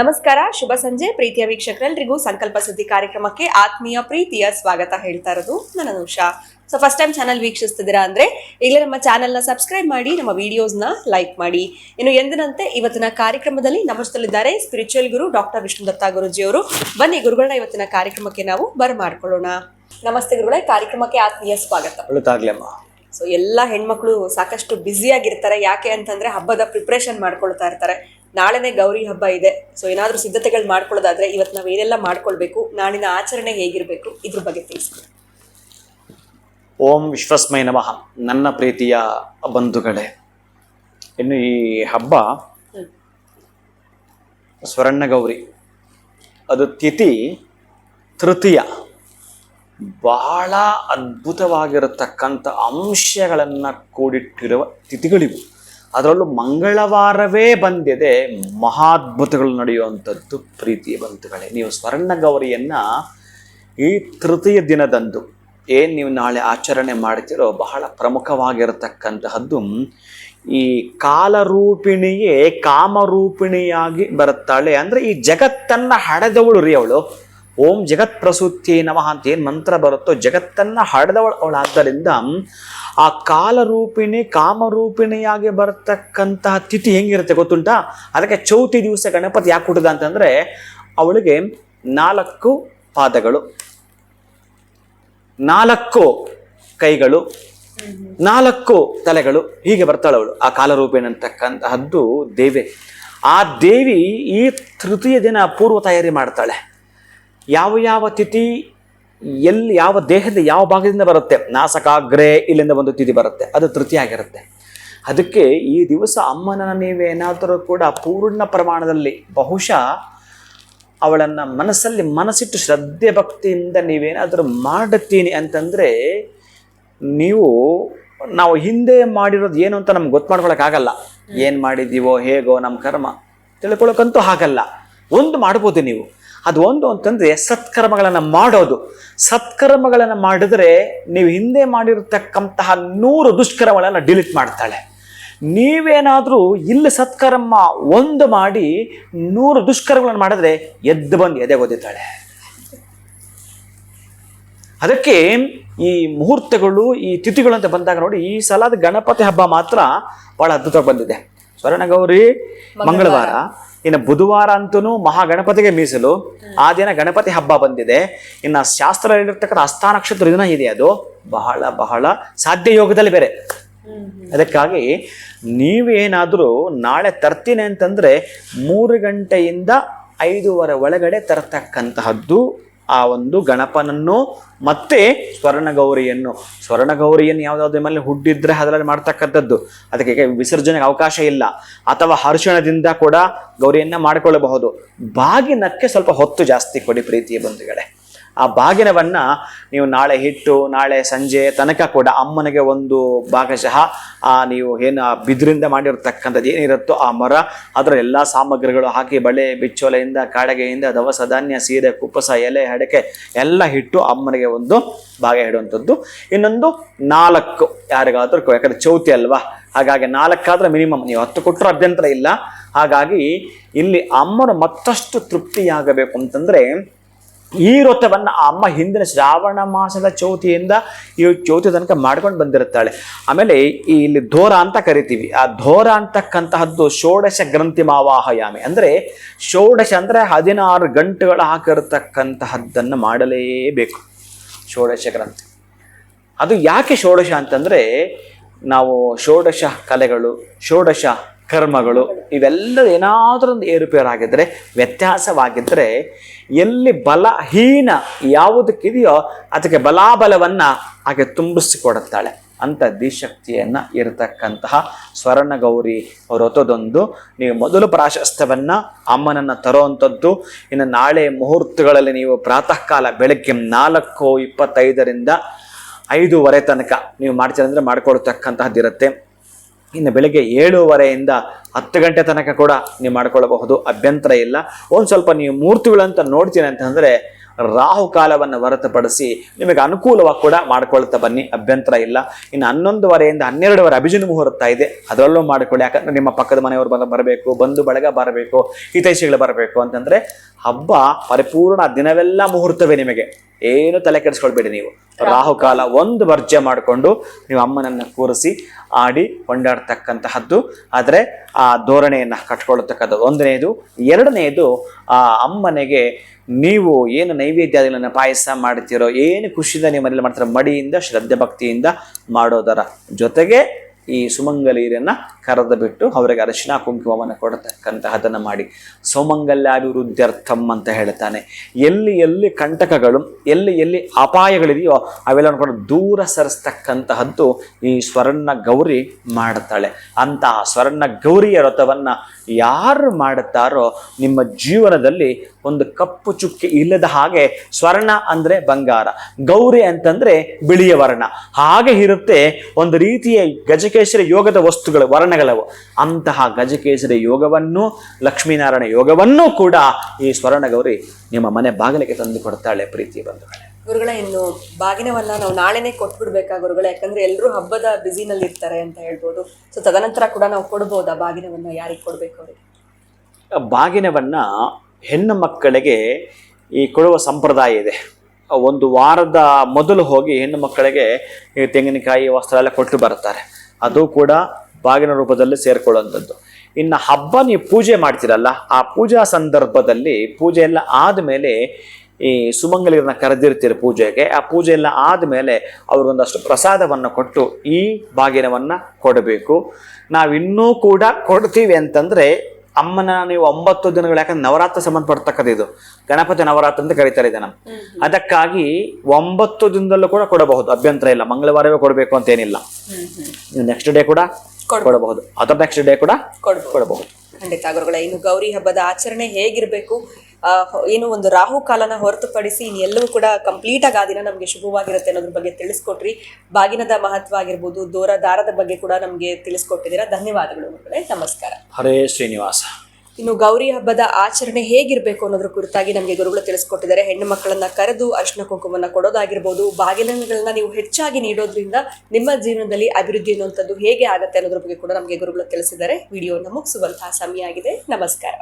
ನಮಸ್ಕಾರ, ಶುಭ ಸಂಜೆ. ಪ್ರೀತಿಯ ವೀಕ್ಷಕರೆಲ್ಲರಿಗೂ ಸಂಕಲ್ಪ ಸುದ್ದಿ ಕಾರ್ಯಕ್ರಮಕ್ಕೆ ಆತ್ಮೀಯ ಪ್ರೀತಿಯ ಸ್ವಾಗತ ಹೇಳ್ತಾ ಇರೋದು ನನ್ನ Anusha so first time channel ವೀಕ್ಷಿಸ್ತಿದ್ದೀರಾ ಅಂದ್ರೆ, ಈಗಲೇ ನಮ್ಮ ಚಾನೆಲ್ನ ಸಬ್ಸ್ಕ್ರೈಬ್ ಮಾಡಿ, ನಮ್ಮ ವಿಡಿಯೋಸ್ನ ಲೈಕ್ ಮಾಡಿ. ಇನ್ನು ಎಂದಿನಂತೆ, ಇವತ್ತಿನ ಕಾರ್ಯಕ್ರಮದಲ್ಲಿ ನಮಸ್ತಲಿದ್ದಾರೆ spiritual guru doctor Vishnu Datta Guruji ಅವರು ಬನ್ನಿ, ಗುರುಗಳನ್ನ ಇವತ್ತಿನ ಕಾರ್ಯಕ್ರಮಕ್ಕೆ ನಾವು ಬರಮಾಡ್ಕೊಳ್ಳೋಣ. ನಮಸ್ತೆ ಗುರುಗಳೇ, ಕಾರ್ಯಕ್ರಮಕ್ಕೆ ಆತ್ಮೀಯ ಸ್ವಾಗತ. ಸೊ ಎಲ್ಲ ಹೆಣ್ಮಕ್ಳು ಸಾಕಷ್ಟು ಬ್ಯುಸಿಯಾಗಿರ್ತಾರೆ ಯಾಕೆ ಅಂತಂದ್ರೆ ಹಬ್ಬದ ಪ್ರಿಪ್ರೇಷನ್ ಮಾಡ್ಕೊಳ್ತಾ ಇರ್ತಾರೆ. ನಾಳೆನೇ ಗೌರಿ ಹಬ್ಬ ಇದೆ. ಸೊ ಏನಾದ್ರೂ ಸಿದ್ಧತೆಗಳು ಮಾಡ್ಕೊಳ್ಳೋದಾದ್ರೆ ಇವತ್ತು ನಾವು ಏನೆಲ್ಲ ಮಾಡ್ಕೊಳ್ಬೇಕು ನಾಳಿನ ಆಚರಣೆ ಹೇಗಿರಬೇಕು ಇದ್ರ ಬಗ್ಗೆ ತಿಳಿಸ್ಕೊಡಿ. ಓಂ ವಿಶ್ವಸ್ಮಯ ನಮಃ. ನನ್ನ ಪ್ರೀತಿಯ ಬಂಧುಗಳೇ ಇನ್ನು ಈ ಹಬ್ಬ ಸ್ವರ್ಣ ಗೌರಿ ಅದು ತಿಥಿ ತೃತೀಯ. ಬಹಳ ಅದ್ಭುತವಾಗಿರತಕ್ಕಂಥ ಅಂಶಗಳನ್ನು ಕೂಡಿಟ್ಟಿರುವ ತಿಥಿಗಳಿವು. ಅದರಲ್ಲೂ ಮಂಗಳವಾರವೇ ಬಂದಿದೆ ಮಹಾದ್ಭುತಗಳು ನಡೆಯುವಂಥದ್ದು ಪ್ರೀತಿಯ ಬಂಧುಗಳೇ. ನೀವು ಸ್ವರ್ಣಗೌರಿಯನ್ನು ಈ ತೃತೀಯ ದಿನದಂದು ಏನು ನೀವು ನಾಳೆ ಆಚರಣೆ ಮಾಡ್ತೀರೋ ಬಹಳ ಪ್ರಮುಖವಾಗಿರತಕ್ಕಂತಹದ್ದು ಈ ಕಾಲರೂಪಿಣಿಯೇ ಕಾಮರೂಪಿಣಿಯಾಗಿ ಬರುತ್ತಾಳೆ. ಅಂದರೆ ಈ ಜಗತ್ತನ್ನು ಹಡೆದವಳು ರೀ ಅವಳು. ಓಂ ಜಗತ್ ಪ್ರಸೂತಿ ನಮಃ ಅಂತ ಏನು ಮಂತ್ರ ಬರುತ್ತೋ ಜಗತ್ತನ್ನು ಹಡೆದವಳು ಅವಳಾದ್ದರಿಂದ ಆ ಕಾಲರೂಪಿಣಿ, ಕಾಮರೂಪಿಣಿಯಾಗಿ ಬರತಕ್ಕಂತಹ ತಿಥಿ ಹೆಂಗಿರುತ್ತೆ ಗೊತ್ತುಂಟಾ? ಅದಕ್ಕೆ ಚೌತಿ ದಿವಸ ಗಣಪತಿ ಯಾಕೆ ಹುಟ್ಟಿದ ಅಂತಂದರೆ ಅವಳಿಗೆ ನಾಲ್ಕು ಪಾದಗಳು. ನಾಲ್ಕು ಕೈಗಳು. ನಾಲ್ಕು ತಲೆಗಳು. ಹೀಗೆ ಬರ್ತಾಳೆ ಅವಳು. ಆ ಕಾಲರೂಪೇಣ ಅಂತಕ್ಕಂತಹದ್ದು ದೇವಿ. ಆ ದೇವಿ ಈ ತೃತೀಯ ದಿನ ಪೂರ್ವ ತಯಾರಿ ಮಾಡ್ತಾಳೆ. ಯಾವ ಯಾವ ತಿಥಿ ಎಲ್ಲಿ ಯಾವ ದೇಹದ ಯಾವ ಭಾಗದಿಂದ ಬರುತ್ತೆ? ನಾಸಕಾಗ್ರೆ ಇಲ್ಲಿಂದ ಒಂದು ತಿಥಿ ಬರುತ್ತೆ. ಅದು ತೃತೀಯ ಆಗಿರುತ್ತೆ ಅದಕ್ಕೆ ಈ ದಿವಸ ಅಮ್ಮನನ್ನು ನೀವೇನಾದರೂ ಕೂಡ ಪೂರ್ಣ ಪ್ರಮಾಣದಲ್ಲಿ ಬಹುಶಃ ಅವಳನ್ನು ಮನಸ್ಸಲ್ಲಿ ಮನಸ್ಸಿಟ್ಟು ಶ್ರದ್ಧೆ ಭಕ್ತಿಯಿಂದ ನೀವೇನಾದರೂ ಮಾಡುತ್ತೀನಿ ಅಂತಂದರೆ ನೀವು ನಾವು ಹಿಂದೆ ಮಾಡಿರೋದು ಏನು ಅಂತ ನಮ್ಗೆ ಗೊತ್ತು ಮಾಡ್ಕೊಳಕ್ಕಾಗಲ್ಲ. ಏನು ಮಾಡಿದ್ದೀವೋ ಹೇಗೋ ನಮ್ಮ ಕರ್ಮ ತಿಳ್ಕೊಳಕ್ಕಂತೂ ಹಾಗಲ್ಲ. ಒಂದು ಮಾಡ್ಬೋದು ನೀವು. ಅದು ಒಂದು ಅಂತಂದರೆ ಸತ್ಕರ್ಮಗಳನ್ನು ಮಾಡೋದು. ಸತ್ಕರ್ಮಗಳನ್ನು ಮಾಡಿದ್ರೆ ನೀವು ಹಿಂದೆ ಮಾಡಿರತಕ್ಕಂತಹ ನೂರು ದುಷ್ಕರ್ಮಗಳನ್ನು ಡಿಲೀಟ್ ಮಾಡ್ತಾಳೆ. ನೀವೇನಾದರೂ ಇಲ್ಲಿ ಸತ್ಕರ್ಮ ಒಂದು ಮಾಡಿ ನೂರು ದುಷ್ಕರ್ಮಗಳನ್ನು ಮಾಡಿದ್ರೆ ಎದ್ದು ಬಂದು ಎದೆ ಒದಿತಾಳೆ. ಅದಕ್ಕೆ ಈ ಮುಹೂರ್ತಗಳು, ಈ ತಿಥಿಗಳು ಅಂತ ಬಂದಾಗ ನೋಡಿ, ಈ ಸಲದ ಗಣಪತಿ ಹಬ್ಬ ಮಾತ್ರ ಬಹಳ ಅದ್ಭುತವಾಗಿ ಬಂದಿದೆ. ಸ್ವರ್ಣಗೌರಿ ಮಂಗಳವಾರ. ಇನ್ನು ಬುಧವಾರ ಅಂತೂ ಮಹಾಗಣಪತಿಗೆ ಮೀಸಲು. ಆ ದಿನ ಗಣಪತಿ ಹಬ್ಬ ಬಂದಿದೆ. ಇನ್ನು ಶಾಸ್ತ್ರ ಹೇಳಿರ್ತಕ್ಕಂಥ ಹಸ್ತ ನಕ್ಷತ್ರ ದಿನ ಇದೆ ಅದು. ಬಹಳ ಬಹಳ ಸಾಧ್ಯ ಯೋಗದಲ್ಲಿ ಬೇರೆ. ಅದಕ್ಕಾಗಿ ನೀವೇನಾದರೂ ನಾಳೆ ತರ್ತೀನಿ ಅಂತಂದರೆ ಮೂರು ಗಂಟೆಯಿಂದ ಐದೂವರೆ ಒಳಗಡೆ ತರತಕ್ಕಂತಹದ್ದು ಆ ಒಂದು ಗಣಪನನ್ನು ಮತ್ತೆ ಸ್ವರ್ಣಗೌರಿಯನ್ನು. ಸ್ವರ್ಣಗೌರಿಯನ್ನು ಯಾವುದಾದ್ರು ಮೇಲೆ ಹುಡ್ಡಿದ್ರೆ ಅದರಲ್ಲಿ ಮಾಡ್ತಕ್ಕಂಥದ್ದು. ಅದಕ್ಕೆ ವಿಸರ್ಜನೆಗೆ ಅವಕಾಶ ಇಲ್ಲ. ಅಥವಾ ಹರ್ಷಣದಿಂದ ಕೂಡ ಗೌರಿಯನ್ನ ಮಾಡಿಕೊಳ್ಳಬಹುದು. ಬಾಗಿನಕ್ಕೆ ಸ್ವಲ್ಪ ಹೊತ್ತು ಜಾಸ್ತಿ ಕೊಡಿ ಪ್ರೀತಿಯ ಬಂಧುಗಳೇ. ಆ ಬಾಗಿನವನ್ನ ನೀವು ನಾಳೆ ಹಿಟ್ಟು ನಾಳೆ ಸಂಜೆ ತನಕ ಕೂಡ ಅಮ್ಮನಿಗೆ ಒಂದು ಭಾಗಶಃ, ಆ ನೀವು ಏನು ಆ ಬಿದಿರಿಂದ ಮಾಡಿರ್ತಕ್ಕಂಥದ್ದು ಏನಿರುತ್ತೋ ಆ ಮರ, ಅದರ ಎಲ್ಲ ಸಾಮಗ್ರಿಗಳು ಹಾಕಿ ಬಳೆ, ಬಿಚ್ಚೋಲೆಯಿಂದ, ಕಾಡಗೆಯಿಂದ, ದವಸ ಧಾನ್ಯ, ಸೀರೆ ಕುಪ್ಪಸ ಎಲೆ, ಅಡಕೆ ಎಲ್ಲ ಹಿಟ್ಟು ಅಮ್ಮನಿಗೆ ಒಂದು ಭಾಗ ಇಡುವಂಥದ್ದು. ಇನ್ನೊಂದು ನಾಲ್ಕು ಯಾರಿಗಾದ್ರೂ ಯಾಕಂದ್ರೆ ಚೌತಿ ಅಲ್ವಾ? ಹಾಗಾಗಿ ನಾಲ್ಕಾದ್ರೆ ಮಿನಿಮಮ್ ನೀವು ಹತ್ತು ಕೊಟ್ಟರು ಅಭ್ಯಂತರ ಇಲ್ಲ. ಹಾಗಾಗಿ ಇಲ್ಲಿ ಅಮ್ಮನು ಮತ್ತಷ್ಟು ತೃಪ್ತಿಯಾಗಬೇಕು ಅಂತಂದ್ರೆ ಈ ವ್ರತವನ್ನು ಅಮ್ಮ ಹಿಂದಿನ ಶ್ರಾವಣ ಮಾಸದ ಚೌತಿಯಿಂದ ಈ ಚೌತಿ ತನಕ ಮಾಡ್ಕೊಂಡು ಬಂದಿರುತ್ತಾಳೆ. ಆಮೇಲೆ ಇಲ್ಲಿ ಧೋರ ಅಂತ ಕರಿತೀವಿ. ಆ ಧೋರ ಅಂತಕ್ಕಂತಹದ್ದು ಷೋಡಶ ಗ್ರಂಥಿ ಮಾವಾಹಯಾಮಿ. ಅಂದರೆ ಷೋಡಶ ಅಂದರೆ ಹದಿನಾರು ಗಂಟೆಗಳು ಹಾಕಿರತಕ್ಕಂತಹದ್ದನ್ನು ಮಾಡಲೇಬೇಕು. ಷೋಡಶ ಗ್ರಂಥಿ. ಅದು ಯಾಕೆ ಷೋಡಶ ಅಂತಂದರೆ ನಾವು ಷೋಡಶ ಕಲೆಗಳು, ಷೋಡಶ ಕರ್ಮಗಳು ಇವೆಲ್ಲ ಏನಾದರೂ ಒಂದು ಏರುಪೇರಾಗಿದ್ದರೆ ವ್ಯತ್ಯಾಸವಾಗಿದ್ದರೆ ಎಲ್ಲಿ ಬಲಹೀನ ಯಾವುದಕ್ಕಿದೆಯೋ ಅದಕ್ಕೆ ಬಲಾಬಲವನ್ನು ಹಾಗೆ ತುಂಬಿಸಿಕೊಡುತ್ತಾಳೆ ಅಂತ ದಿಶಕ್ತಿಯನ್ನು ಇರತಕ್ಕಂತಹ ಸ್ವರ್ಣಗೌರಿ ವ್ರತದೊಂದು ನೀವು ಮೊದಲು ಪ್ರಾಶಸ್ತ್ಯವನ್ನು ಅಮ್ಮನನ್ನು ತರುವಂಥದ್ದು ಇನ್ನು ನಾಳೆ ಮುಹೂರ್ತಗಳಲ್ಲಿ ನೀವು ಪ್ರಾತಃ ಕಾಲ ಬೆಳಗ್ಗೆ ನಾಲ್ಕು ಇಪ್ಪತ್ತೈದರಿಂದ ಐದೂವರೆ ತನಕ ನೀವು ಮಾಡ್ತೀರಂದರೆ ಮಾಡಿಕೊಡ್ತಕ್ಕಂತಹದ್ದಿರುತ್ತೆ. ಇನ್ನು ಬೆಳಗ್ಗೆ ಏಳುವರೆಯಿಂದ ಹತ್ತು ಗಂಟೆ ತನಕ ಕೂಡ ನೀವು ಮಾಡ್ಕೊಳ್ಳಬಹುದು. ಅಭ್ಯಂತರ ಇಲ್ಲ. ಒಂದು ಸ್ವಲ್ಪ ನೀವು ಮೂರ್ತಿಗಳಂತ ನೋಡ್ತೀನಿ ಅಂತಂದರೆ ರಾಹು ಕಾಲವನ್ನು ಹೊರತುಪಡಿಸಿ ನಿಮಗೆ ಅನುಕೂಲವಾಗಿ ಕೂಡ ಮಾಡ್ಕೊಳ್ತಾ ಬನ್ನಿ. ಅಭ್ಯಂತರ ಇಲ್ಲ. ಇನ್ನು ಹನ್ನೊಂದುವರೆಯಿಂದ ಹನ್ನೆರಡುವರೆ ಅಭಿಜಿನ ಮುಹೂರ್ತ ಇದೆ. ಅದರಲ್ಲೂ ಮಾಡಿಕೊಳ್ಳಿ. ಯಾಕಂದರೆ ನಿಮ್ಮ ಪಕ್ಕದ ಮನೆಯವರು ಬಂದು ಬರಬೇಕು, ಬಂಧು ಬಳಗ ಬರಬೇಕು, ಹಿತೈಷಿಗಳು ಬರಬೇಕು ಅಂತಂದರೆ ಹಬ್ಬ ಪರಿಪೂರ್ಣ ದಿನವೆಲ್ಲ ಮುಹೂರ್ತವೇ ನಿಮಗೆ. ಏನು ತಲೆ ಕೆಡಿಸ್ಕೊಳ್ಬೇಡಿ ನೀವು. ರಾಹುಕಾಲ ಒಂದು ವರ್ಜ್ಯ ಮಾಡಿಕೊಂಡು ನೀವು ಅಮ್ಮನನ್ನು ಕೂರಿಸಿ ಆಡಿ ಕೊಂಡಾಡ್ತಕ್ಕಂತಹದ್ದು. ಆದರೆ ಆ ಧೋರಣೆಯನ್ನು ಕಟ್ಕೊಳ್ಳತಕ್ಕಂಥದ್ದು ಒಂದನೇದು ಎರಡನೆಯದು, ಆ ಅಮ್ಮನೆಗೆ ನೀವು ಏನು ನೈವೇದ್ಯಗಳನ್ನು ಪಾಯಸ ಮಾಡ್ತೀರೋ, ಏನು ಖುಷಿಯಿಂದ ನೀವು ಮನೇಲಿ ಮಾಡ್ತೀರೋ, ಮಡಿಯಿಂದ ಶ್ರದ್ಧೆ ಭಕ್ತಿಯಿಂದ ಮಾಡೋದರ ಜೊತೆಗೆ ಈ ಸುಮಂಗಲಿಯರನ್ನ ಕರೆದು ಬಿಟ್ಟು ಅವರಿಗೆ ಅರಶಿನ, ಕುಂಕುಮವನ್ನು ಕೊಡತಕ್ಕಂತಹದನ್ನು ಮಾಡಿ. ಸೌಮಂಗಲ್ಯಾಭಿವೃದ್ಧ್ಯರ್ಥಂ ಅಂತ ಹೇಳ್ತಾನೆ. ಎಲ್ಲಿ ಎಲ್ಲಿ ಕಂಟಕಗಳು, ಎಲ್ಲಿ ಎಲ್ಲಿ ಅಪಾಯಗಳಿದೆಯೋ ಅವೆಲ್ಲವನ್ನು ಕೂಡ ದೂರ ಸರಿಸ್ತಕ್ಕಂತಹದ್ದು ಈ ಸ್ವರ್ಣ ಗೌರಿ ಮಾಡ್ತಾಳೆ. ಅಂತಹ ಸ್ವರ್ಣ ಗೌರಿಯ ವ್ರತವನ್ನು ಯಾರು ಮಾಡುತ್ತಾರೋ ನಿಮ್ಮ ಜೀವನದಲ್ಲಿ ಒಂದು ಕಪ್ಪು ಚುಕ್ಕಿ ಇಲ್ಲದ ಹಾಗೆ ಸ್ವರ್ಣ ಅಂದರೆ ಬಂಗಾರ, ಗೌರಿ ಅಂತಂದರೆ ಬಿಳಿಯ ವರ್ಣ. ಹಾಗೆ ಇರುತ್ತೆ ಒಂದು ರೀತಿಯ ಗಜಕೇಶ್ವರಿ ಯೋಗದ ವಸ್ತುಗಳು ವರ್ಣಗಳವು ಅಂತಹ ಗಜಕೇಸರಿ ಯೋಗವನ್ನು ಲಕ್ಷ್ಮೀನಾರಾಯಣ ಯೋಗವನ್ನೂ ಕೂಡ ಈ ಸ್ವರ್ಣ ಗೌರಿ ನಿಮ್ಮ ಮನೆ ಬಾಗಿಲಿಗೆ ತಂದು ಕೊಡ್ತಾಳೆ ಪ್ರೀತಿ ಬಂಧುಗಳೇ. ಗುರುಗಳ ಇನ್ನು ಬಾಗಿನವನ್ನ ನಾವು ನಾಳೆನೇ ಕೊಟ್ಬಿಡ್ಬೇಕಾ ಗುರುಗಳ? ಯಾಕಂದ್ರೆ ಎಲ್ಲರೂ ಹಬ್ಬದ ಬ್ಯುಸಿನಲ್ಲಿ ಇರ್ತಾರೆ ಅಂತ ಹೇಳ್ಬೋದು. ಸೊ ತದನಂತರ ಕೂಡ ನಾವು ಕೊಡ್ಬೋದಾ ಬಾಗಿನವನ್ನ? ಯಾರಿಗೆ ಕೊಡ್ಬೇಕು ಅವ್ರಿಗೆ? ಬಾಗಿನವನ್ನ ಹೆಣ್ಣು ಮಕ್ಕಳಿಗೆ ಈ ಕೊಡುವ ಸಂಪ್ರದಾಯ ಇದೆ. ಒಂದು ವಾರದ ಮೊದಲು ಹೋಗಿ ಹೆಣ್ಣು ಮಕ್ಕಳಿಗೆ ಈ ತೆಂಗಿನಕಾಯಿ ವಸ್ತ್ರ ಎಲ್ಲ ಕೊಟ್ಟು ಬರ್ತಾರೆ ಅದು ಕೂಡ ಬಾಗಿನ ರೂಪದಲ್ಲಿ ಸೇರ್ಕೊಳ್ಳುವಂಥದ್ದು. ಇನ್ನು ಹಬ್ಬ ನೀವು ಪೂಜೆ ಮಾಡ್ತೀರಲ್ಲ ಆ ಪೂಜಾ ಸಂದರ್ಭದಲ್ಲಿ ಪೂಜೆ ಎಲ್ಲ ಆದಮೇಲೆ ಈ ಸುಮಂಗಲಿಯರನ್ನ ಕರೆದಿರ್ತೀರಿ ಪೂಜೆಗೆ ಆ ಪೂಜೆ ಎಲ್ಲ ಆದಮೇಲೆ ಅವ್ರಿಗೊಂದಷ್ಟು ಪ್ರಸಾದವನ್ನು ಕೊಟ್ಟು ಈ ಬಾಗಿನವನ್ನು ಕೊಡಬೇಕು. ನಾವಿನ್ನೂ ಕೂಡ ಕೊಡ್ತೀವಿ ಅಂತಂದರೆ ಅಮ್ಮನ ನೀವು ಒಂಬತ್ತು ದಿನಗಳು ಯಾಕಂದ್ರೆ ನವರಾತ್ರ ಸಂಬಂಧಪಡ್ತಕ್ಕದ್ದು ಇದು. ಗಣಪತಿ ನವರಾತ್ರ ಅಂತ ಕರೀತಾರೆ ಇದನ್ನ. ಅದಕ್ಕಾಗಿ ಒಂಬತ್ತು ದಿನದಲ್ಲೂ ಕೂಡ ಕೊಡಬಹುದು. ಅಭ್ಯಂತರ ಇಲ್ಲ ಮಂಗಳವಾರವೇ ಕೊಡಬೇಕು ಅಂತ ಏನಿಲ್ಲ. ನೀವು ನೆಕ್ಸ್ಟ್ ಡೇ ಕೂಡ ಕೊಡಬಹುದು. ಅದರ್ ನೆಕ್ಸ್ಟ್ ಡೇ ಕೂಡ ಕೊಡಬಹುದು. ಖಂಡಿತ ಗುರುಗಳೇ ಇನ್ನು ಗೌರಿ ಹಬ್ಬದ ಆಚರಣೆ ಹೇಗಿರಬೇಕು? ಏನು ಒಂದು ರಾಹು ಕಾಲನ ಹೊರತುಪಡಿಸಿ ಇನ್ನು ಎಲ್ಲವೂ ಕೂಡ ಕಂಪ್ಲೀಟ್ ಆಗಿ ಆ ದಿನ ನಮಗೆ ಶುಭವಾಗಿರುತ್ತೆ ಅನ್ನೋದ್ರ ಬಗ್ಗೆ ತಿಳಿಸ್ಕೊಟ್ರಿ. ಬಾಗಿನದ ಮಹತ್ವ ಆಗಿರ್ಬೋದು ದೂರ ದಾರದ ಬಗ್ಗೆ ಕೂಡ ನಮಗೆ ತಿಳಿಸ್ಕೊಟ್ಟಿದ್ದೀರಾ. ಧನ್ಯವಾದಗಳು ಮಕ್ಕಳೇ ನಮಸ್ಕಾರ. ಹರೇ ಶ್ರೀನಿವಾಸ. ಇನ್ನು ಗೌರಿ ಹಬ್ಬದ ಆಚರಣೆ ಹೇಗಿರಬೇಕು ಅನ್ನೋದ್ರ ಕುರಿತಾಗಿ ನಮಗೆ ಗುರುಗಳು ತಿಳಿಸ್ಕೊಟ್ಟಿದ್ದಾರೆ. ಹೆಣ್ಣು ಮಕ್ಕಳನ್ನ ಕರೆದು ಅರಿಶಿನ ಕುಂಕುಮನ ಕೊಡೋದಾಗಿರ್ಬೋದು, ಬಾಗಿಲುಗಳನ್ನ ನೀವು ಹೆಚ್ಚಾಗಿ ನೀಡೋದ್ರಿಂದ ನಿಮ್ಮ ಜೀವನದಲ್ಲಿ ಅಭಿವೃದ್ಧಿ ಅನ್ನುವಂಥದ್ದು ಹೇಗೆ ಆಗುತ್ತೆ ಅನ್ನೋದ್ರ ಬಗ್ಗೆ ಕೂಡ ನಮಗೆ ಗುರುಗಳು ತಿಳಿಸಿದ್ದಾರೆ. ವಿಡಿಯೋನ ಮುಗಿಸುವಂತಹ ಸಮಯ ಆಗಿದೆ. ನಮಸ್ಕಾರ.